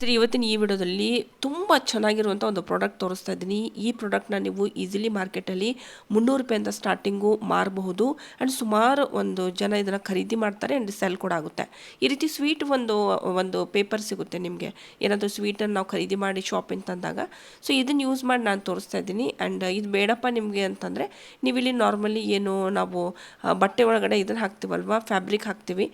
ಸರಿ, ಇವತ್ತಿನ ಈ ವಿಡಿಯೋದಲ್ಲಿ ತುಂಬ ಚೆನ್ನಾಗಿರುವಂಥ ಒಂದು ಪ್ರಾಡಕ್ಟ್ ತೋರಿಸ್ತಾ ಇದ್ದೀನಿ. ಈ ಪ್ರಾಡಕ್ಟ್ನ ನೀವು ಈಸಿಲಿ ಮಾರ್ಕೆಟಲ್ಲಿ ಮುನ್ನೂರು ರೂಪಾಯಿಂದ ಸ್ಟಾರ್ಟಿಂಗು ಮಾರಬಹುದು. ಆ್ಯಂಡ್ ಸುಮಾರು ಒಂದು ಜನ ಇದನ್ನು ಖರೀದಿ ಮಾಡ್ತಾರೆ ಆ್ಯಂಡ್ ಸೆಲ್ ಕೂಡ ಆಗುತ್ತೆ. ಈ ರೀತಿ ಸ್ವೀಟ್ ಒಂದು ಒಂದು ಪೇಪರ್ ಸಿಗುತ್ತೆ ನಿಮಗೆ. ಏನಾದರೂ ಸ್ವೀಟನ್ನು ನಾವು ಖರೀದಿ ಮಾಡಿ ಶಾಪಿಂಗ್ ತಂದಾಗ. ಸೊ ಇದನ್ನು ಯೂಸ್ ಮಾಡಿ ನಾನು ತೋರಿಸ್ತಾ ಇದ್ದೀನಿ. ಆ್ಯಂಡ್ ಇದು ಬೇಡಪ್ಪ ನಿಮಗೆ ಅಂತಂದರೆ, ನೀವು ಇಲ್ಲಿ ನಾರ್ಮಲಿ ಏನು ನಾವು ಬಟ್ಟೆ ಒಳಗಡೆ ಇದನ್ನು ಹಾಕ್ತೀವಲ್ವ? ಫ್ಯಾಬ್ರಿಕ್ ಹಾಕ್ತೀವಿ.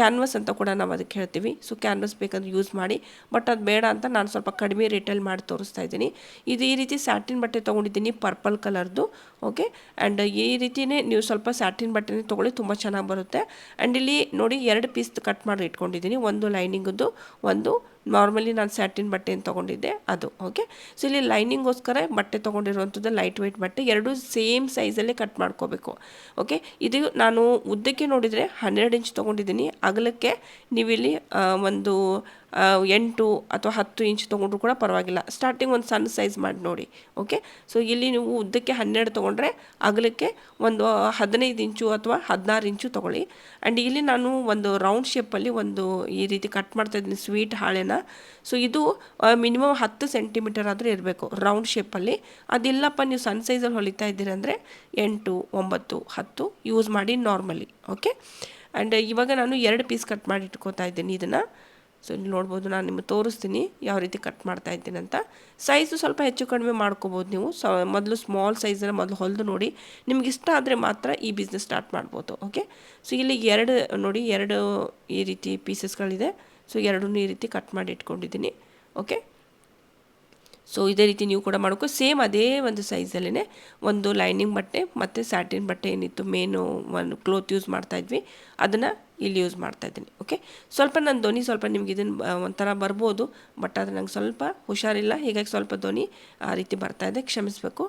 ಕ್ಯಾನ್ವಸ್ ಅಂತ ಕೂಡ ನಾವು ಅದಕ್ಕೆ ಹೇಳ್ತೀವಿ. ಸೊ ಕ್ಯಾನ್ವಸ್ ಬೇಕಾದ್ರೆ ಯೂಸ್ ಮಾಡಿ ಬಟ್ ಅದು ಬೇಡ ಅಂತ ನಾನು ಸ್ವಲ್ಪ ಕಡಿಮೆ ರೇಟಲ್ಲಿ ಮಾಡಿ ತೋರಿಸ್ತಾ ಇದ್ದೀನಿ. ಇದು ಈ ರೀತಿ ಸ್ಯಾಟಿನ್ ಬಟ್ಟೆ ತೊಗೊಂಡಿದ್ದೀನಿ ಪರ್ಪಲ್ ಕಲರ್ದು ಓಕೆ ಆ್ಯಂಡ್ ಈ ರೀತಿಯೇ ನೀವು ಸ್ವಲ್ಪ ಸ್ಯಾಟಿನ್ ಬಟ್ಟೆನೇ ತೊಗೊಳ್ಳಿ, ತುಂಬ ಚೆನ್ನಾಗಿ ಬರುತ್ತೆ. ಆ್ಯಂಡ್ ಇಲ್ಲಿ ನೋಡಿ ಎರಡು ಪೀಸ್ ಕಟ್ ಮಾಡಿ ಇಟ್ಕೊಂಡಿದ್ದೀನಿ, ಒಂದು ಲೈನಿಂಗದ್ದು ಒಂದು ನಾರ್ಮಲಿ ನಾನು ಸ್ಯಾಟಿನ್ ಬಟ್ಟೆಯನ್ನು ತೊಗೊಂಡಿದ್ದೆ, ಅದು ಓಕೆ ಸೊ ಇಲ್ಲಿ ಲೈನಿಂಗೋಸ್ಕರ ಬಟ್ಟೆ ತೊಗೊಂಡಿರುವಂಥದ್ದು ಲೈಟ್ ವೆಯ್ಟ್ ಬಟ್ಟೆ, ಎರಡು ಸೇಮ್ ಸೈಜಲ್ಲೇ ಕಟ್ ಮಾಡ್ಕೋಬೇಕು ಓಕೆ ಇದು ನಾನು ಉದ್ದಕ್ಕೆ ನೋಡಿದರೆ ಹನ್ನೆರಡು ಇಂಚ್ ತೊಗೊಂಡಿದ್ದೀನಿ, ಅಗಲಕ್ಕೆ ನೀವಿಲ್ಲಿ ಒಂದು ಎಂಟು ಅಥವಾ ಹತ್ತು ಇಂಚ್ ತೊಗೊಂಡ್ರು ಕೂಡ ಪರವಾಗಿಲ್ಲ. ಸ್ಟಾರ್ಟಿಂಗ್ ಒಂದು ಸಣ್ಣ ಸೈಜ್ ಮಾಡಿ ನೋಡಿ ಓಕೆ ಸೊ ಇಲ್ಲಿ ನೀವು ಉದ್ದಕ್ಕೆ ಹನ್ನೆರಡು ತೊಗೊಂಡ್ರೆ ಅಗಲಕ್ಕೆ ಒಂದು ಹದಿನೈದು ಇಂಚು ಅಥವಾ ಹದಿನಾರು ಇಂಚು ತೊಗೊಳ್ಳಿ. ಆ್ಯಂಡ್ ಇಲ್ಲಿ ನಾನು ಒಂದು ರೌಂಡ್ ಶೇಪಲ್ಲಿ ಒಂದು ಈ ರೀತಿ ಕಟ್ ಮಾಡ್ತಾ ಇದ್ದೀನಿ ಸ್ವೀಟ್ ಹಾಳೆನ. ಸೊ ಇದು ಮಿನಿಮಮ್ ಹತ್ತು ಸೆಂಟಿಮೀಟರ್ ಆದರೂ ಇರಬೇಕು ರೌಂಡ್ ಶೇಪಲ್ಲಿ ಅದಿಲ್ಲಪ್ಪ, ನೀವು ಸಣ್ಣ ಸೈಜಲ್ಲಿ ಹೊಲಿತಾ ಇದ್ದೀರಂದರೆ ಎಂಟು, ಒಂಬತ್ತು, ಹತ್ತು ಯೂಸ್ ಮಾಡಿ ನಾರ್ಮಲಿ ಓಕೆ ಆ್ಯಂಡ್ ಇವಾಗ ನಾನು ಎರಡು ಪೀಸ್ ಕಟ್ ಮಾಡಿ ಇಟ್ಕೋತಾ ಇದ್ದೀನಿ ಇದನ್ನು. ಸೊ ಇಲ್ಲಿ ನೋಡ್ಬೋದು ನಾನು ನಿಮಗೆ ತೋರಿಸ್ತೀನಿ ಯಾವ ರೀತಿ ಕಟ್ ಮಾಡ್ತಾ ಇದ್ದೀನಿ ಅಂತ. ಸೈಜು ಸ್ವಲ್ಪ ಹೆಚ್ಚು ಕಡಿಮೆ ಮಾಡ್ಕೋಬೋದು ನೀವು. ಸ ಮೊದಲು ಸ್ಮಾಲ್ ಸೈಜನ್ನು ಮೊದಲು ಹೊಲಿದು ನೋಡಿ. ನಿಮ್ಗೆ ಇಷ್ಟ ಆದರೆ ಮಾತ್ರ ಈ ಬಿಸ್ನೆಸ್ ಸ್ಟಾರ್ಟ್ ಮಾಡ್ಬೋದು ಓಕೆ ಸೊ ಇಲ್ಲಿ ಎರಡು, ನೋಡಿ, ಎರಡು ಈ ರೀತಿ ಪೀಸಸ್ಗಳಿದೆ ಸೊ ಎರಡೂ ಈ ರೀತಿ ಕಟ್ ಮಾಡಿ ಇಟ್ಕೊಂಡಿದ್ದೀನಿ ಓಕೆ ಸೊ ಇದೇ ರೀತಿ ನೀವು ಕೂಡ ಮಾಡ್ಕೊ. ಸೇಮ್ ಅದೇ ಒಂದು ಸೈಜಲ್ಲೇ ಒಂದು ಲೈನಿಂಗ್ ಬಟ್ಟೆ ಮತ್ತು ಸ್ಯಾಟಿನ್ ಬಟ್ಟೆ ಏನಿತ್ತು ಮೇನು ಒಂದು ಕ್ಲೋತ್ ಯೂಸ್ ಮಾಡ್ತಾಯಿದ್ವಿ ಅದನ್ನು ಇಲ್ಲಿ ಯೂಸ್ ಮಾಡ್ತಾ ಇದ್ದೀನಿ ಓಕೆ ಸ್ವಲ್ಪ ನನ್ನ ಧ್ವನಿ ಸ್ವಲ್ಪ ನಿಮ್ಗೆ ಇದನ್ನು ಒಂಥರ ಬರ್ಬೋದು ಬಟ್ ಆದರೆ ನಂಗೆ ಸ್ವಲ್ಪ ಹುಷಾರಿಲ್ಲ, ಹೀಗಾಗಿ ಸ್ವಲ್ಪ ಧ್ವನಿ, ಆ, ರೀತಿ ಬರ್ತಾ ಇದೆ, ಕ್ಷಮಿಸಬೇಕು.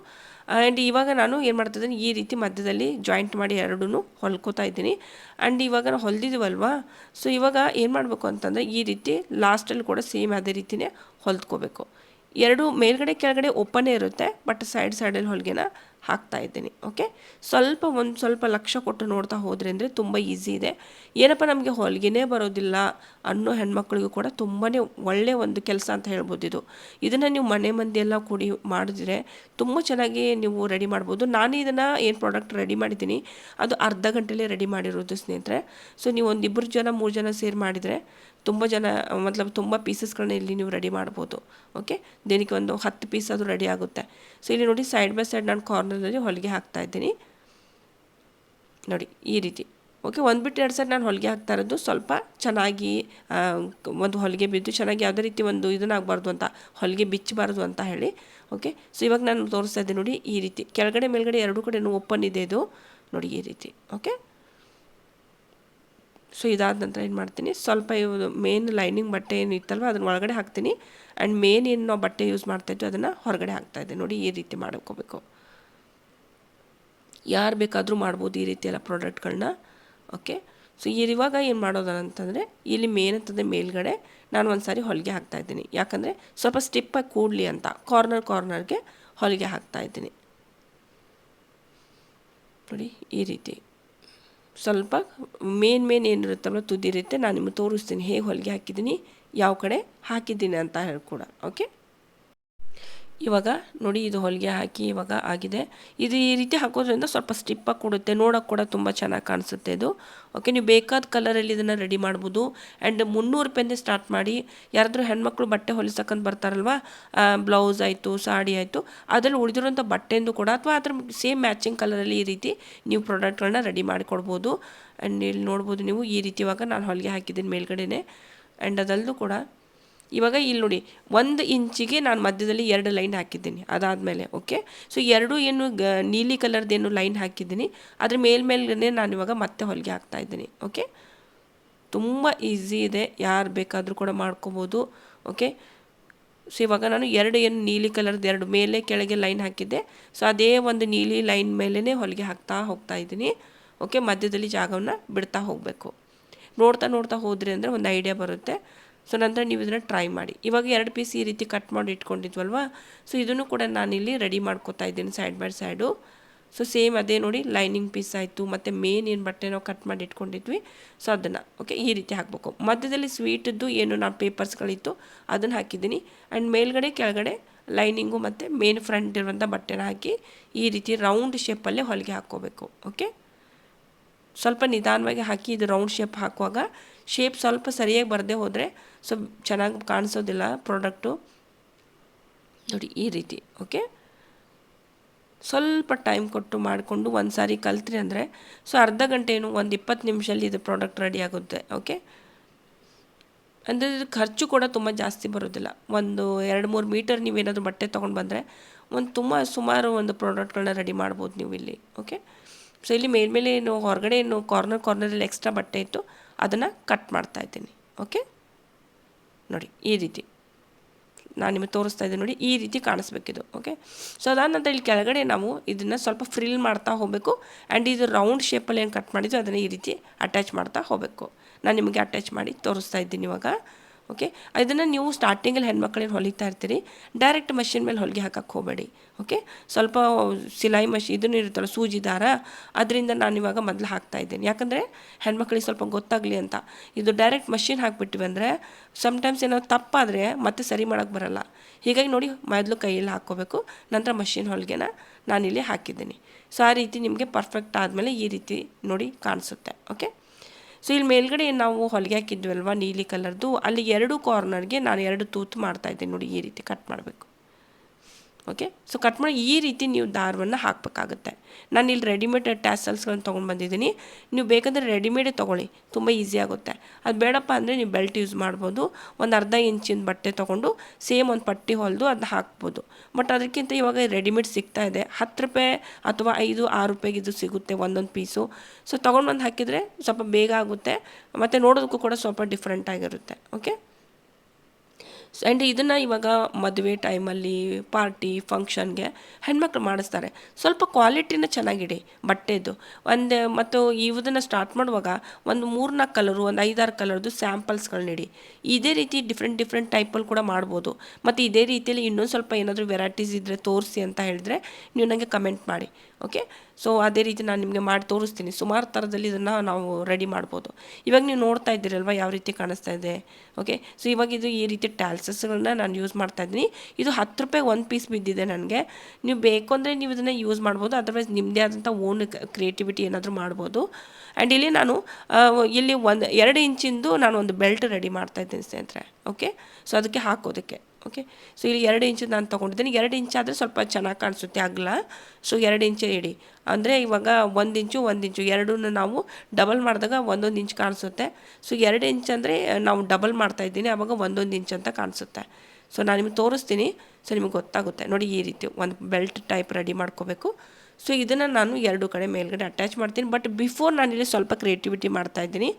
ಆ್ಯಂಡ್ ಇವಾಗ ನಾನು ಏನು ಮಾಡ್ತಾ ಇದ್ದೀನಿ, ಈ ರೀತಿ ಮಧ್ಯದಲ್ಲಿ ಜಾಯಿಂಟ್ ಮಾಡಿ ಎರಡೂ ಹೊಲ್ಕೋತಾ ಇದ್ದೀನಿ. ಆ್ಯಂಡ್ ಇವಾಗ ನಾವು ಹೊಲ್ದಿದ್ದೀವಲ್ವಾ ಸೊ ಇವಾಗ ಏನು ಮಾಡಬೇಕು ಅಂತಂದರೆ, ಈ ರೀತಿ ಲಾಸ್ಟಲ್ಲಿ ಕೂಡ ಸೇಮ್ ಅದೇ ರೀತಿಯೇ ಹೊಲ್ದ್ಕೋಬೇಕು ಎರಡು ಮೇಲ್ಗಡೆ ಕೆಳಗಡೆ ಓಪನ್ನೇ ಇರುತ್ತೆ ಬಟ್ ಸೈಡ್ ಸೈಡಲ್ಲಿ ಹೊಲಿಗೆನ ಹಾಕ್ತಾ ಇದ್ದೀನಿ ಓಕೆ ಸ್ವಲ್ಪ ಒಂದು ಸ್ವಲ್ಪ ಲಕ್ಷ ಕೊಟ್ಟು ನೋಡ್ತಾ ಹೋದ್ರೆ ಅಂದರೆ ತುಂಬ ಈಸಿ ಇದೆ. ಏನಪ್ಪ ನಮಗೆ ಹೊಲಿಗೆನೇ ಬರೋದಿಲ್ಲ ಅನ್ನೋ ಹೆಣ್ಮಕ್ಳಿಗೂ ಕೂಡ ತುಂಬಾ ಒಳ್ಳೆ ಒಂದು ಕೆಲಸ ಅಂತ ಹೇಳ್ಬೋದು ಇದು. ಇದನ್ನು ನೀವು ಮನೆ ಮಂದಿ ಎಲ್ಲ ಕೂಡಿ ಮಾಡಿದ್ರೆ ತುಂಬ ಚೆನ್ನಾಗಿ ನೀವು ರೆಡಿ ಮಾಡ್ಬೋದು. ನಾನು ಇದನ್ನು ಏನು ಪ್ರಾಡಕ್ಟ್ ರೆಡಿ ಮಾಡಿದ್ದೀನಿ, ಅದು ಅರ್ಧ ಗಂಟೆಲೇ ರೆಡಿ ಮಾಡಿರೋದು ಸ್ನೇಹಿತರೆ. ಸೊ ನೀವು ಒಂದು ಇಬ್ಬರು ಜನ, ಮೂರು ಜನ ಸೇರ್ ಮಾಡಿದರೆ ತುಂಬ ಜನ, ಮತ್ಲಬ್ ತುಂಬ ಪೀಸಸ್ಗಳನ್ನ ಇಲ್ಲಿ ನೀವು ರೆಡಿ ಮಾಡ್ಬೋದು ಓಕೆ ದಿನಕ್ಕೆ ಒಂದು ಹತ್ತು ಪೀಸ್ ಅದು ರೆಡಿ ಆಗುತ್ತೆ. ಸೊ ಇಲ್ಲಿ ನೋಡಿ ಸೈಡ್ ಬೈ ಸೈಡ್ ನಾನು ಕಾರ್ನರಲ್ಲಿ ಹೊಲಿಗೆ ಹಾಕ್ತಾ ಇದ್ದೀನಿ. ನೋಡಿ, ಈ ರೀತಿ. ಓಕೆ ಒಂದು ಬಿಟ್ಟು ಎರಡು ಸೈಡ್ ನಾನು ಹೊಲಿಗೆ ಹಾಕ್ತಾ ಇರೋದು ಸ್ವಲ್ಪ ಚೆನ್ನಾಗಿ ಒಂದು ಹೊಲಿಗೆ ಬಿದ್ದು ಚೆನ್ನಾಗಿ ಯಾವುದೇ ರೀತಿ ಒಂದು ಇದನ್ನಾಗಬಾರ್ದು ಅಂತ, ಹೊಲಿಗೆ ಬಿಚ್ಚಬಾರ್ದು ಅಂತ ಹೇಳಿ. ಓಕೆ ಸೊ ಇವಾಗ ನಾನು ತೋರಿಸ್ತಾ ಇದ್ದೀನಿ ನೋಡಿ ಈ ರೀತಿ. ಕೆಳಗಡೆ ಮೇಲ್ಗಡೆ ಎರಡೂ ಕಡೆ ಓಪನ್ ಇದೆ ಇದು. ನೋಡಿ ಈ ರೀತಿ. ಓಕೆ ಸೊ ಇದಾದ ನಂತರ ಏನು ಮಾಡ್ತೀನಿ? ಸ್ವಲ್ಪ ಇವು ಮೇನ್ ಲೈನಿಂಗ್ ಬಟ್ಟೆ ಏನು ಇತ್ತಲ್ವ, ಅದನ್ನ ಒಳಗಡೆ ಹಾಕ್ತೀನಿ. ಆ್ಯಂಡ್ ಮೇನ್ ಏನು ನಾವು ಬಟ್ಟೆ ಯೂಸ್ ಮಾಡ್ತಾಯಿದ್ವಿ ಅದನ್ನು ಹೊರಗಡೆ ಹಾಕ್ತಾಯಿದ್ದೆ ನೋಡಿ ಈ ರೀತಿ ಮಾಡ್ಕೋಬೇಕು. ಯಾರು ಬೇಕಾದರೂ ಮಾಡ್ಬೋದು ಈ ರೀತಿ ಎಲ್ಲ ಪ್ರಾಡಕ್ಟ್ಗಳನ್ನ ಓಕೆ? ಸೊ ಇವಾಗ ಏನು ಮಾಡೋದು ಅಂತಂದರೆ, ಇಲ್ಲಿ ಮೇನ್ ಅಂತಂದರೆ ಮೇಲ್ಗಡೆ ನಾನು ಒಂದು ಸಾರಿ ಹೊಲಿಗೆ ಹಾಕ್ತಾ ಇದ್ದೀನಿ. ಯಾಕಂದರೆ ಸ್ವಲ್ಪ ಸ್ಟಿಪ್ಪಾಗಿ ಕೂಡಲಿ ಅಂತ, ಕಾರ್ನರ್ ಕಾರ್ನರ್ಗೆ ಹೊಲಿಗೆ ಹಾಕ್ತಾ ಇದ್ದೀನಿ. ನೋಡಿ, ಈ ರೀತಿ. ಸ್ವಲ್ಪ ಮೇನ್ ಮೇನ್ ಏನಿರುತ್ತಲ್ಲ ತುದಿರುತ್ತೆ, ನಾನು ನಿಮಗೆ ತೋರಿಸ್ತೀನಿ ಹೇಗೆ ಹೊಲಿಗೆ ಹಾಕಿದ್ದೀನಿ, ಯಾವ ಕಡೆ ಹಾಕಿದ್ದೀನಿ ಅಂತ ಹೇಳಿ ಕೂಡ. ಓಕೆ? ಇವಾಗ ನೋಡಿ ಇದು ಹೊಲಿಗೆ ಹಾಕಿ ಇವಾಗ ಆಗಿದೆ. ಇದು ಈ ರೀತಿ ಹಾಕೋದ್ರಿಂದ ಸ್ವಲ್ಪ ಸ್ಟಿಪ್ಪಾಗಿ ಕೊಡುತ್ತೆ. ನೋಡೋಕೆ ಕೂಡ ತುಂಬ ಚೆನ್ನಾಗಿ ಕಾಣಿಸುತ್ತೆ ಇದು. ಓಕೆ ನೀವು ಬೇಕಾದ ಕಲರಲ್ಲಿ ಇದನ್ನು ರೆಡಿ ಮಾಡ್ಬೋದು. ಆ್ಯಂಡ್ ಮುನ್ನೂರು ರೂಪಾಯಿಂದ ಸ್ಟಾರ್ಟ್ ಮಾಡಿ, ಯಾರಾದರೂ ಹೆಣ್ಮಕ್ಳು ಬಟ್ಟೆ ಹೊಲಿಸಕ್ಕಂತ ಬರ್ತಾರಲ್ವ ಬ್ಲೌಸ್ ಆಯಿತು, ಸಾಡಿ ಆಯಿತು, ಅದರಲ್ಲಿ ಉಳಿದಿರುವಂಥ ಬಟ್ಟೆಂದು ಕೂಡ ಅಥವಾ ಅದ್ರ ಸೇಮ್ ಮ್ಯಾಚಿಂಗ್ ಕಲರಲ್ಲಿ ಈ ರೀತಿ ನೀವು ಪ್ರಾಡಕ್ಟ್ಗಳನ್ನ ರೆಡಿ ಮಾಡಿಕೊಡ್ಬೋದು ಆ್ಯಂಡ್ ಇಲ್ಲಿ ನೋಡ್ಬೋದು ನೀವು ಈ ರೀತಿ ಇವಾಗ ನಾನು ಹೊಲಿಗೆ ಹಾಕಿದ್ದೀನಿ ಮೇಲ್ಗಡೆನೆ. ಆ್ಯಂಡ್ ಅದಲ್ಲೂ ಕೂಡ ಇವಾಗ ಇಲ್ಲಿ ನೋಡಿ, ಒಂದು ಇಂಚಿಗೆ ನಾನು ಮಧ್ಯದಲ್ಲಿ ಎರಡು ಲೈನ್ ಹಾಕಿದ್ದೀನಿ. ಅದಾದಮೇಲೆ ಓಕೆ ಸೊ ಎರಡು ಏನು ಗ, ನೀಲಿ ಕಲರ್ದೇನು ಲೈನ್ ಹಾಕಿದ್ದೀನಿ. ಅದ್ರ ಮೇಲ್ಮೇಲೆ ನಾನು ಇವಾಗ ಮತ್ತೆ ಹೊಲಿಗೆ ಹಾಕ್ತಾ ಇದ್ದೀನಿ ಓಕೆ ತುಂಬ ಈಸಿ ಇದೆ. ಯಾರು ಬೇಕಾದರೂ ಕೂಡ ಮಾಡ್ಕೋಬೋದು ಓಕೆ ಸೊ ಇವಾಗ ನಾನು ಎರಡು ಏನು ನೀಲಿ ಕಲರ್ದು ಎರಡು ಮೇಲೆ ಕೆಳಗೆ ಲೈನ್ ಹಾಕಿದ್ದೆ. ಸೊ ಅದೇ ಒಂದು ನೀಲಿ ಲೈನ್ ಮೇಲೇ ಹೊಲಿಗೆ ಹಾಕ್ತಾ ಹೋಗ್ತಾ ಇದ್ದೀನಿ ಓಕೆ ಮಧ್ಯದಲ್ಲಿ ಜಾಗವನ್ನು ಬಿಡ್ತಾ ಹೋಗಬೇಕು. ನೋಡ್ತಾ ನೋಡ್ತಾ ಹೋದ್ರಿ ಅಂದರೆ ಒಂದು ಐಡಿಯಾ ಬರುತ್ತೆ. ಸೊ ನಂತರ ನೀವು ಇದನ್ನು ಟ್ರೈ ಮಾಡಿ. ಇವಾಗ ಎರಡು ಪೀಸ್ ಈ ರೀತಿ ಕಟ್ ಮಾಡಿ ಇಟ್ಕೊಂಡಿದ್ವಲ್ವ? ಸೊ ಇದನ್ನು ಕೂಡ ನಾನಿಲ್ಲಿ ರೆಡಿ ಮಾಡ್ಕೋತಾ ಇದ್ದೀನಿ side by side so same ಅದೇ ನೋಡಿ ಲೈನಿಂಗ್ ಪೀಸ್ ಆಯಿತು. ಮತ್ತು ಮೇನ್ ಏನು ಬಟ್ಟೆ ನಾವು ಕಟ್ ಮಾಡಿ ಇಟ್ಕೊಂಡಿದ್ವಿ. ಸೊ ಅದನ್ನು ಓಕೆ ಈ ರೀತಿ ಹಾಕಬೇಕು. ಮಧ್ಯದಲ್ಲಿ ಸ್ವೀಟದ್ದು ಏನು ನಾನು ಪೇಪರ್ಸ್ಗಳಿತ್ತು ಅದನ್ನು ಹಾಕಿದ್ದೀನಿ. ಆ್ಯಂಡ್ ಮೇಲ್ಗಡೆ, ಕೆಳಗಡೆ ಲೈನಿಂಗು ಮತ್ತು ಮೇನ್ ಫ್ರಂಟ್ ಇರುವಂಥ ಬಟ್ಟೆನ ಹಾಕಿ ಈ ರೀತಿ ರೌಂಡ್ ಶೇಪಲ್ಲೇ ಹೊಲಿಗೆ ಹಾಕ್ಕೋಬೇಕು ಓಕೆ ಸ್ವಲ್ಪ ನಿಧಾನವಾಗಿ ಹಾಕಿ ಇದು ರೌಂಡ್ ಶೇಪ್ ಹಾಕುವಾಗ ಶೇಪ್ ಸ್ವಲ್ಪ ಸರಿಯಾಗಿ ಬರದೇ ಹೋದರೆ ಸೊ ಚೆನ್ನಾಗಿ ಕಾಣಿಸೋದಿಲ್ಲ ಪ್ರಾಡಕ್ಟು ನೋಡಿ ಈ ರೀತಿ ಓಕೆ ಸ್ವಲ್ಪ ಟೈಮ್ ಕೊಟ್ಟು ಮಾಡಿಕೊಂಡು ಒಂದು ಸಾರಿ ಕಲ್ತ್ರಿ ಅಂದರೆ ಸೊ ಅರ್ಧ ಗಂಟೆ ಏನು ಒಂದು ಇಪ್ಪತ್ತು ನಿಮಿಷದಲ್ಲಿ ಇದು ಪ್ರಾಡಕ್ಟ್ ರೆಡಿ ಆಗುತ್ತೆ ಓಕೆ ಅಂದರೆ ಇದು ಖರ್ಚು ಕೂಡ ತುಂಬ ಜಾಸ್ತಿ ಬರೋದಿಲ್ಲ. ಒಂದು ಎರಡು ಮೂರು ಮೀಟರ್ ನೀವೇನಾದರೂ ಬಟ್ಟೆ ತೊಗೊಂಡು ಬಂದರೆ ಒಂದು ತುಂಬ ಸುಮಾರು ಒಂದು ಪ್ರಾಡಕ್ಟ್ಗಳನ್ನ ರೆಡಿ ಮಾಡ್ಬೋದು ನೀವು ಇಲ್ಲಿ ಓಕೆ ಸೊ ಇಲ್ಲಿ ಮೇಲ್ಮೇಲೆ ಏನು ಹೊರಗಡೆ ಏನು ಕಾರ್ನರ್ ಕಾರ್ನರಲ್ಲಿ ಎಕ್ಸ್ಟ್ರಾ ಬಟ್ಟೆ ಇತ್ತು ಅದನ್ನು ಕಟ್ ಮಾಡ್ತಾ ಇದ್ದೀನಿ ಓಕೆ ನೋಡಿ, ಈ ರೀತಿ. ನಾನು ನಿಮಗೆ ತೋರಿಸ್ತಾ ಇದ್ದೀನಿ ನೋಡಿ, ಈ ರೀತಿ ಕಾಣಿಸ್ಬೇಕಿದು ಓಕೆ ಸೊ ಅದಾದ ನಂತರ ಇಲ್ಲಿ ಕೆಳಗಡೆ ನಾವು ಇದನ್ನು ಸ್ವಲ್ಪ ಫ್ರಿಲ್ ಮಾಡ್ತಾ ಹೋಗಬೇಕು ಆ್ಯಂಡ್ ಇದು ರೌಂಡ್ ಶೇಪಲ್ಲಿ ಏನು ಕಟ್ ಮಾಡಿದ್ದು ಅದನ್ನು ಈ ರೀತಿ ಅಟ್ಯಾಚ್ ಮಾಡ್ತಾ ಹೋಗಬೇಕು. ನಾನು ನಿಮಗೆ ಅಟ್ಯಾಚ್ ಮಾಡಿ ತೋರಿಸ್ತಾ ಇದ್ದೀನಿ ಇವಾಗ. ಓಕೆ ಇದನ್ನು ನೀವು ಸ್ಟಾರ್ಟಿಂಗಲ್ಲಿ ಹೆಣ್ಮಕ್ಳಿಗೆ ಹೊಲಿತಾ ಇರ್ತೀರಿ. ಡೈರೆಕ್ಟ್ ಮಷಿನ್ ಮೇಲೆ ಹೊಲಿಗೆ ಹಾಕಕ್ಕೆ ಹೋಗಬೇಡಿ. ಓಕೆ ಸ್ವಲ್ಪ ಸಿಲಾಯಿ ಮಷಿ, ಇದನ್ನು ಇರುತ್ತಲ್ಲ, ಸೂಜಿ ದಾರ, ಅದರಿಂದ ನಾನು ಇವಾಗ ಮೊದಲು ಹಾಕ್ತಾ ಇದ್ದೀನಿ. ಯಾಕಂದರೆ ಹೆಣ್ಮಕ್ಳಿಗೆ ಸ್ವಲ್ಪ ಗೊತ್ತಾಗಲಿ ಅಂತ. ಇದು ಡೈರೆಕ್ಟ್ ಮಷಿನ್ ಹಾಕ್ಬಿಟ್ಟಿವಿ ಅಂದರೆ ಸಮ್ಟೈಮ್ಸ್ ಏನಾದ್ರು ತಪ್ಪಾದರೆ ಮತ್ತೆ ಸರಿ ಮಾಡೋಕ್ಕೆ ಬರಲ್ಲ. ಹೀಗಾಗಿ ನೋಡಿ, ಮೊದಲು ಕೈಯಲ್ಲಿ ಹಾಕ್ಕೋಬೇಕು. ನಂತರ ಮಷಿನ್ ಹೊಲಿಗೆನ ನಾನಿಲ್ಲಿ ಹಾಕಿದ್ದೀನಿ. ಸೊ ಆ ರೀತಿ ನಿಮಗೆ ಪರ್ಫೆಕ್ಟ್ ಆದಮೇಲೆ ಈ ರೀತಿ ನೋಡಿ ಕಾಣಿಸುತ್ತೆ. ಓಕೆ ಸೊ ಇಲ್ಲಿ ಮೇಲ್ಗಡೆ ನಾವು ಹೊಲಿಗೆ ಹಾಕಿದ್ವಲ್ವ, ನೀಲಿ ಕಲರ್ದು ಅಲ್ಲಿ ಎರಡು ಕಾರ್ನರ್ಗೆ ನಾನು ಎರಡು ತೂತು ಮಾಡ್ತಾ ನೋಡಿ ಈ ರೀತಿ ಕಟ್ ಮಾಡಬೇಕು. ಓಕೆ ಸೊ ಕಟ್ ಮಾಡಿ ಈ ರೀತಿ ನೀವು ದಾರವನ್ನು ಹಾಕಬೇಕಾಗುತ್ತೆ. ನಾನು ಇಲ್ಲಿ ರೆಡಿಮೇಡ್ ಟ್ಯಾಸಲ್ಸ್ಗಳನ್ನ ತೊಗೊಂಡು ಬಂದಿದ್ದೀನಿ. ನೀವು ಬೇಕಂದರೆ ರೆಡಿಮೇಡೇ ತೊಗೊಳ್ಳಿ. ತುಂಬ ಈಸಿ ಆಗುತ್ತೆ. ಅದು ಬೇಡಪ್ಪ ಅಂದರೆ ನೀವು ಬೆಲ್ಟ್ ಯೂಸ್ ಮಾಡ್ಬೋದು. ಒಂದು ಅರ್ಧ ಇಂಚಿನ ಬಟ್ಟೆ ತೊಗೊಂಡು ಸೇಮ್ ಒಂದು ಪಟ್ಟಿ ಹೊಲಿದು ಅದನ್ನ ಹಾಕ್ಬೋದು. ಬಟ್ ಅದಕ್ಕಿಂತ ಇವಾಗ ರೆಡಿಮೇಡ್ ಸಿಗ್ತಾ ಇದೆ. ಹತ್ತು ರೂಪಾಯಿ ಅಥವಾ ಐದು, ಆರು ರೂಪಾಯಿಗೆ ಇದು ಸಿಗುತ್ತೆ ಒಂದೊಂದು ಪೀಸು. ಸೊ ತೊಗೊಂಡು ಬಂದು ಹಾಕಿದರೆ ಸ್ವಲ್ಪ ಬೇಗ ಆಗುತ್ತೆ. ಮತ್ತು ನೋಡೋದಕ್ಕೂ ಕೂಡ ಸ್ವಲ್ಪ ಡಿಫ್ರೆಂಟ್ ಆಗಿರುತ್ತೆ. ಓಕೆ ಆ್ಯಂಡ್ ಇದನ್ನು ಇವಾಗ ಮದುವೆ ಟೈಮಲ್ಲಿ ಪಾರ್ಟಿ ಫಂಕ್ಷನ್ಗೆ ಹೆಣ್ಮಕ್ಳು ಮಾಡಿಸ್ತಾರೆ. ಸ್ವಲ್ಪ ಕ್ವಾಲಿಟಿನ ಚೆನ್ನಾಗಿಡಿ ಬಟ್ಟೆದು. ಒಂದು, ಮತ್ತು ಇವುದನ್ನು ಸ್ಟಾರ್ಟ್ ಮಾಡುವಾಗ ಒಂದು ಮೂರು ನಾಲ್ಕು ಕಲರು ಒಂದು ಐದಾರು ಕಲರ್ದು ಸ್ಯಾಂಪಲ್ಸ್ಗಳನ್ನಿಡಿ ಇದೇ ರೀತಿ ಡಿಫ್ರೆಂಟ್ ಡಿಫ್ರೆಂಟ್ ಟೈಪಲ್ಲಿ ಕೂಡ ಮಾಡ್ಬೋದು. ಮತ್ತು ಇದೇ ರೀತಿಯಲ್ಲಿ ಇನ್ನೊಂದು ಸ್ವಲ್ಪ ಏನಾದರೂ ವೆರೈಟೀಸ್ ಇದ್ದರೆ ತೋರಿಸಿ ಅಂತ ಹೇಳಿದ್ರೆ ನೀವು ನನಗೆ ಕಮೆಂಟ್ ಮಾಡಿ. ಓಕೆ ಸೊ ಅದೇ ರೀತಿ ನಾನು ನಿಮಗೆ ಮಾಡಿ ತೋರಿಸ್ತೀನಿ. ಸುಮಾರು ಥರದಲ್ಲಿ ಇದನ್ನು ನಾವು ರೆಡಿ ಮಾಡ್ಬೋದು. ಇವಾಗ ನೀವು ನೋಡ್ತಾ ಇದ್ದೀರಲ್ವ ಯಾವ ರೀತಿ ಕಾಣಿಸ್ತಾ ಇದೆ? ಓಕೆ ಸೊ ಇವಾಗ ಇದು ಈ ರೀತಿ ಟ್ಯಾಲ್ಸಸ್ಗಳನ್ನ ನಾನು ಯೂಸ್ ಮಾಡ್ತಾ ಇದ್ದೀನಿ. ಇದು ಹತ್ತು ರೂಪಾಯಿ ಒಂದು ಪೀಸ್ ಬಿದ್ದಿದೆ ನನಗೆ. ನೀವು ಬೇಕು ಅಂದರೆ ನೀವು ಇದನ್ನು ಯೂಸ್ ಮಾಡ್ಬೋದು. ಅದರ್ವೈಸ್ ನಿಮ್ಮದೇ ಆದಂಥ ಓನ್ ಕ್ರಿಯೇಟಿವಿಟಿ ಏನಾದರೂ ಮಾಡ್ಬೋದು. ಆ್ಯಂಡ್ ಇಲ್ಲಿ ನಾನು ಇಲ್ಲಿ ಒಂದು, ಎರಡು ಇಂಚಿಂದು ನಾನು ಒಂದು ಬೆಲ್ಟ್ ರೆಡಿ ಮಾಡ್ತಾ ಇದ್ದೀನಿ ಸ್ನೇಹಿತರೆ. ಓಕೆ ಸೊ ಅದಕ್ಕೆ ಹಾಕೋದಕ್ಕೆ. ಓಕೆ ಸೊ ಇಲ್ಲಿ ಎರಡು ಇಂಚು ನಾನು ತೊಗೊಂಡಿದ್ದೀನಿ. ಎರಡು ಇಂಚು ಆದರೆ ಸ್ವಲ್ಪ ಚೆನ್ನಾಗಿ ಕಾಣಿಸುತ್ತೆ ಅಗಲ. ಸೊ ಎರಡು ಇಂಚು ಇಡಿ. ಅಂದರೆ ಇವಾಗ ಒಂದು ಇಂಚು ಒಂದು ಇಂಚು ಎರಡೂ ನಾವು ಡಬಲ್ ಮಾಡಿದಾಗ ಒಂದೊಂದು ಇಂಚು ಕಾಣಿಸುತ್ತೆ. ಸೊ ಎರಡು ಇಂಚು ಅಂದರೆ ನಾವು ಡಬಲ್ ಮಾಡ್ತಾ ಇದ್ದೀನಿ. ಆವಾಗ ಒಂದೊಂದು ಇಂಚು ಅಂತ ಕಾಣಿಸುತ್ತೆ. ಸೊ ನಾನು ನಿಮಗೆ ತೋರಿಸ್ತೀನಿ. ಸೊ ನಿಮಗೆ ಗೊತ್ತಾಗುತ್ತೆ. ನೋಡಿ ಈ ರೀತಿ ಒಂದು ಬೆಲ್ಟ್ ಟೈಪ್ ರೆಡಿ ಮಾಡ್ಕೋಬೇಕು. ಸೊ ಇದನ್ನು ನಾನು ಎರಡು ಕಡೆ ಮೇಲ್ಗಡೆ ಅಟ್ಯಾಚ್ ಮಾಡ್ತೀನಿ. ಬಟ್ ಬಿಫೋರ್ ನಾನು ಇಲ್ಲಿ ಸ್ವಲ್ಪ ಕ್ರಿಯೇಟಿವಿಟಿ ಮಾಡ್ತಾ ಇದ್ದೀನಿ.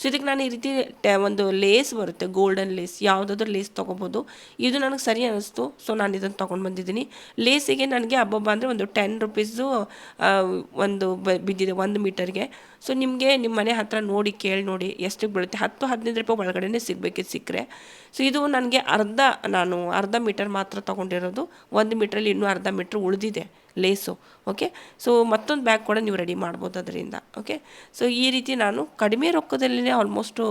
ಸೊ ಇದಕ್ಕೆ ನಾನು ಈ ರೀತಿ ಒಂದು ಲೇಸ್ ಬರುತ್ತೆ ಗೋಲ್ಡನ್ ಲೇಸ್ ಯಾವುದಾದ್ರೂ ಲೇಸ್ ತೊಗೋಬೋದು. ಇದು ನನಗೆ ಸರಿ ಅನ್ನಿಸ್ತು ಸೊ ನಾನು ಇದನ್ನು ತೊಗೊಂಡು ಬಂದಿದ್ದೀನಿ. ಲೇಸಿಗೆ ನನಗೆ ಹಬ್ಬಬ್ಬ ಅಂದರೆ ಒಂದು ಟೆನ್ ರುಪೀಸು ಒಂದು ಬ- ಬಿದ್ದಿದೆ ಒಂದು ಮೀಟರ್ಗೆ ಸೊ ನಿಮಗೆ ನಿಮ್ಮ ಮನೆ ಹತ್ರ ನೋಡಿ, ಕೇಳಿ ನೋಡಿ ಎಷ್ಟಕ್ಕೆ ಬೀಳುತ್ತೆ. ಹತ್ತು, ಹದಿನೈದು ರೂಪಾಯಿ ಒಳಗಡೆ ಸಿಗಬೇಕು ಸಿಕ್ಕರೆ. ಸೊ ಇದು ನನಗೆ ಅರ್ಧ, ನಾನು ಅರ್ಧ ಮೀಟರ್ ಮಾತ್ರ ತೊಗೊಂಡಿರೋದು. ಒಂದು ಮೀಟ್ರಲ್ಲಿ ಇನ್ನೂ ಅರ್ಧ ಮೀಟ್ರ್ ಉಳಿದಿದೆ. ಲೇಸು ಓಕೆ ಸೊ ಮತ್ತೊಂದು ಬ್ಯಾಗ್ ಕೂಡ ನೀವು ರೆಡಿ ಮಾಡ್ಬೋದು ಅದರಿಂದ ಓಕೆ ಸೊ ಈ ರೀತಿ ನಾನು ಕಡಿಮೆ ರೊಕ್ಕದಲ್ಲೇ ಆಲ್ಮೋಸ್ಟು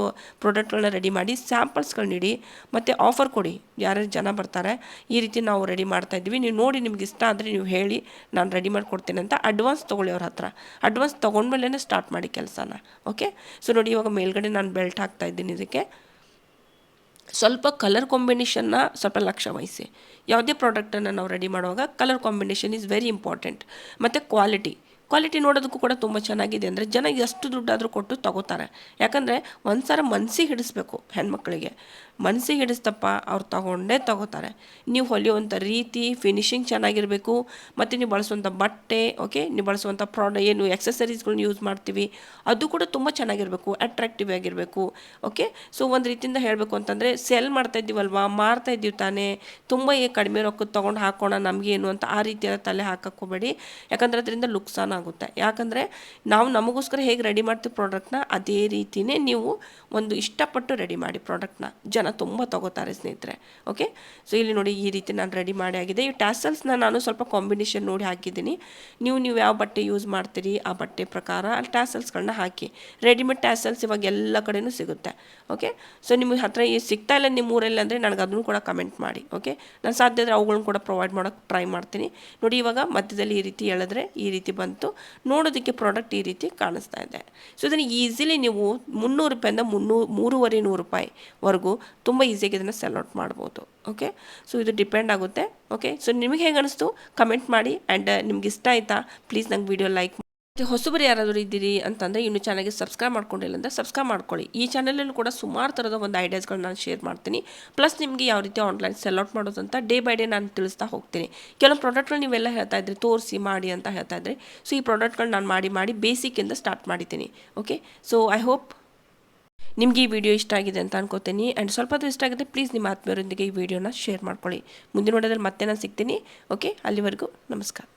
ಪ್ರಾಡಕ್ಟ್ಗಳನ್ನ ರೆಡಿ ಮಾಡಿ ಸ್ಯಾಂಪಲ್ಸ್ಗಳು ನೀಡಿ, ಮತ್ತು ಆಫರ್ ಕೊಡಿ, ಯಾರ್ಯಾರು ಜನ ಬರ್ತಾರೆ, ಈ ರೀತಿ ನಾವು ರೆಡಿ ಮಾಡ್ತಾ ಇದ್ವಿ ನೀವು ನೋಡಿ ನಿಮ್ಗೆ ಇಷ್ಟ ಆದರೆ ನೀವು ಹೇಳಿ, ನಾನು ರೆಡಿ ಮಾಡಿ ಕೊಡ್ತೀನಿ ಅಂತ ಅಡ್ವಾನ್ಸ್ ತೊಗೊಳ್ಳಿ ಅವ್ರ ಹತ್ರ. ಅಡ್ವಾನ್ಸ್ ತೊಗೊಂಡ್ಮೇಲೆ ಸ್ಟಾರ್ಟ್ ಮಾಡಿ ಕೆಲಸನ ಓಕೆ ಸೊ ನೋಡಿ ಇವಾಗ ಮೇಲ್ಗಡೆ ನಾನು ಬೆಲ್ಟ್ ಹಾಕ್ತಾ ಇದ್ದೀನಿ ಇದಕ್ಕೆ. ಸ್ವಲ್ಪ ಕಲರ್ ಕಾಂಬಿನೇಷನ್ನ ಸ್ವಲ್ಪ ಲಕ್ಷ್ಯ ವಹಿಸಿ. ಯಾವುದೇ ಪ್ರಾಡಕ್ಟನ್ನು ನಾವು ರೆಡಿ ಮಾಡುವಾಗ colour combination is very important ಮತ್ತು ಕ್ವಾಲಿಟಿ ಕ್ವಾಲಿಟಿ ನೋಡೋದಕ್ಕೂ ಕೂಡ ತುಂಬ ಚೆನ್ನಾಗಿದೆ ಅಂದರೆ ಜನ ಎಷ್ಟು ದುಡ್ಡಾದರೂ ಕೊಟ್ಟು ತಗೋತಾರೆ. ಯಾಕಂದರೆ ಒಂದು ಸಲ ಮನಸ್ಸಿಗೆ ಹಿಡಿಸ್ಬೇಕು ಹೆಣ್ಮಕ್ಳಿಗೆ. ಮನಸ್ಸಿಗೆ ಹಿಡಿಸ್ತಪ್ಪ, ಅವ್ರು ತಗೊಂಡೇ ತಗೋತಾರೆ. ನೀವು ಹೊಲಿಯುವಂಥ ರೀತಿ ಫಿನಿಶಿಂಗ್ ಚೆನ್ನಾಗಿರಬೇಕು, ಮತ್ತು ನೀವು ಬಳಸುವಂಥ ಬಟ್ಟೆ ಓಕೆ ನೀವು ಬಳಸುವಂಥ ಪ್ರಾಡ ಏನು ಎಕ್ಸಸರೀಸ್ಗಳನ್ನ ಯೂಸ್ ಮಾಡ್ತೀವಿ, ಅದು ಕೂಡ ತುಂಬ ಚೆನ್ನಾಗಿರಬೇಕು ಅಟ್ರಾಕ್ಟಿವ್ ಆಗಿರಬೇಕು ಓಕೆ ಸೊ ಒಂದು ರೀತಿಯಿಂದ ಹೇಳಬೇಕು ಅಂತಂದರೆ ಸೆಲ್ ಮಾಡ್ತಾ ಇದ್ದೀವಲ್ವಾ, ಮಾರ್ತಾ ಇದ್ದೀವಿ ತಾನೇ, ತುಂಬ ಕಡಿಮೆ ರೊಕ್ಕದ ತೊಗೊಂಡು ಹಾಕೋಣ ನಮಗೇನು ಅಂತ ಆ ರೀತಿಯ ತಲೆ ಹಾಕಕ್ಕೆ ಹೋಗಬೇಡಿ. ಯಾಕಂದರೆ ಅದರಿಂದ ನುಕ್ಸಾನ ಆಗುತ್ತೆ. ಯಾಕಂದರೆ ನಾವು ನಮಗೋಸ್ಕರ ಹೇಗೆ ರೆಡಿ ಮಾಡ್ತೀವಿ ಪ್ರಾಡಕ್ಟ್ನ ಅದೇ ರೀತಿಯೇ ನೀವು ಒಂದು ಇಷ್ಟಪಟ್ಟು ರೆಡಿ ಮಾಡಿ ಪ್ರಾಡಕ್ಟ್ನ ಜನ ತುಂಬ ತಗೋತಾರೆ ಸ್ನೇಹಿತರೆ. ಓಕೆ ಸೊ ಇಲ್ಲಿ ನೋಡಿ ಈ ರೀತಿ ನಾನು ರೆಡಿ ಮಾಡಿ ಆಗಿದೆ. ಈ ಟ್ಯಾಸಲ್ಸ್ನ ನಾನು ಸ್ವಲ್ಪ ಕಾಂಬಿನೇಷನ್ ನೋಡಿ ಹಾಕಿದ್ದೀನಿ. ನೀವು ನೀವು ಯಾವ ಬಟ್ಟೆ ಯೂಸ್ ಮಾಡ್ತೀರಿ, ಆ ಬಟ್ಟೆ ಪ್ರಕಾರ ಅಲ್ಲಿ ಟ್ಯಾಸಲ್ಸ್ಗಳನ್ನ ಹಾಕಿ. ರೆಡಿಮೇಡ್ ಟ್ಯಾಸಲ್ಸ್ ಇವಾಗ ಎಲ್ಲ ಕಡೆಯೂ ಸಿಗುತ್ತೆ. ಓಕೆ ಸೊ ನಿಮಗೆ ಹತ್ರ ಈ ಸಿಗ್ತಾ ಇಲ್ಲ ನಿಮ್ಮ ಊರಲ್ಲಿ ಅಂದರೆ ನನಗೆ ಅದನ್ನು ಕೂಡ ಕಮೆಂಟ್ ಮಾಡಿ. ಓಕೆ ನಾನು ಸಾಧ್ಯ ಆದರೆ ಅವುಗಳನ್ನ ಕೂಡ ಪ್ರೊವೈಡ್ ಮಾಡೋಕ್ಕೆ ಟ್ರೈ ಮಾಡ್ತೀನಿ. ನೋಡಿ ಇವಾಗ ಮಧ್ಯದಲ್ಲಿ ಈ ರೀತಿ ಹೇಳಿದ್ರೆ ಈ ರೀತಿ ಬಂತು. ನೋಡೋದಕ್ಕೆ ಪ್ರಾಡಕ್ಟ್ ಈ ರೀತಿ ಕಾಣಿಸ್ತಾ ಇದೆ. ಸೊ ಇದನ್ನು ಈಸಿಲಿ ನೀವು ಮುನ್ನೂರು ರೂಪಾಯಿಂದ ಮುನ್ನೂರು ಮೂರುವರೆ ನೂರು ರೂಪಾಯಿವರೆಗೂ ತುಂಬ ಈಸಿಯಾಗಿ ಇದನ್ನು ಸೆಲ್ ಔಟ್ ಮಾಡ್ಬೋದು. ಓಕೆ ಸೊ ಇದು ಡಿಪೆಂಡ್ ಆಗುತ್ತೆ. ಓಕೆ ಸೊ ನಿಮಗೆ ಹೇಗೆ ಅನಿಸ್ತು? ಕಮೆಂಟ್ ಮಾಡಿ. ಆ್ಯಂಡ್ ನಿಮ್ಗೆ ಇಷ್ಟ ಆಯಿತಾ? ಪ್ಲೀಸ್ ನಂಗೆ ವಿಡಿಯೋ ಲೈಕ್ ಹೊಸಬರು ಯಾರಾದರೂ ಇದ್ದೀರಿ ಅಂತಂದರೆ ಇನ್ನು ಚಾನಲ್ಗೆ ಸಬ್ಸ್ಕ್ರೈಬ್ ಮಾಡ್ಕೊಂಡಿಲ್ಲ ಅಂದರೆ ಸಬ್ಸ್ಕ್ರೈಬ್ ಮಾಡ್ಕೊಳ್ಳಿ. ಈ ಚಾನಲಲ್ಲೂ ಕೂಡ ಸುಮಾರು ಥರದ ಒಂದು ಐಡಿಯಾಸ್ಗಳನ್ನ ನಾನು ಶೇರ್ ಮಾಡ್ತೀನಿ. ಪ್ಲಸ್ ನಿಮಗೆ ಯಾವ ರೀತಿ ಆನ್ಲೈನ್ ಸೆಲ್ ಔಟ್ ಮಾಡೋದು ಅಂತ ಡೇ ಬೈ ಡೇ ನಾನು ತಿಳಿಸ್ತಾ ಹೋಗ್ತೀನಿ. ಕೆಲವು ಪ್ರಾಡಕ್ಟ್ಗಳು ನೀವೆಲ್ಲ ಹೇಳ್ತಾ ಇದ್ರಿ ತೋರಿಸಿ, ಮಾಡಿ ಅಂತ ಹೇಳ್ತಾ ಇದ್ರಿ ಸೊ ಈ ಪ್ರಾಡಕ್ಟ್ಗಳು ನಾನು ಮಾಡಿ ಮಾಡಿ ಬೇಸಿಕ್ಕಿಂದ ಸ್ಟಾರ್ಟ್ ಮಾಡಿದ್ದೀನಿ. ಓಕೆ ಸೊ ಐ ಹೋಪ್ ನಿಮಗೆ ಈ ವಿಡಿಯೋ ಇಷ್ಟ ಆಗಿದೆ ಅಂತ ಅನ್ಕೋತೀನಿ. ಆ್ಯಂಡ್ ಸ್ವಲ್ಪ ಇಷ್ಟ ಆಗಿದೆ ಪ್ಲೀಸ್ ನಿಮ್ಮ ಆತ್ಮೀಯರೊಂದಿಗೆ ಈ ವಿಡಿಯೋನ ಶೇರ್ ಮಾಡ್ಕೊಳ್ಳಿ. ಮುಂದಿನ ನೋಡೋದ್ರಲ್ಲಿ ಮತ್ತೆ ನಾನು ಸಿಗ್ತೀನಿ. ಓಕೆ ಅಲ್ಲಿವರೆಗೂ ನಮಸ್ಕಾರ.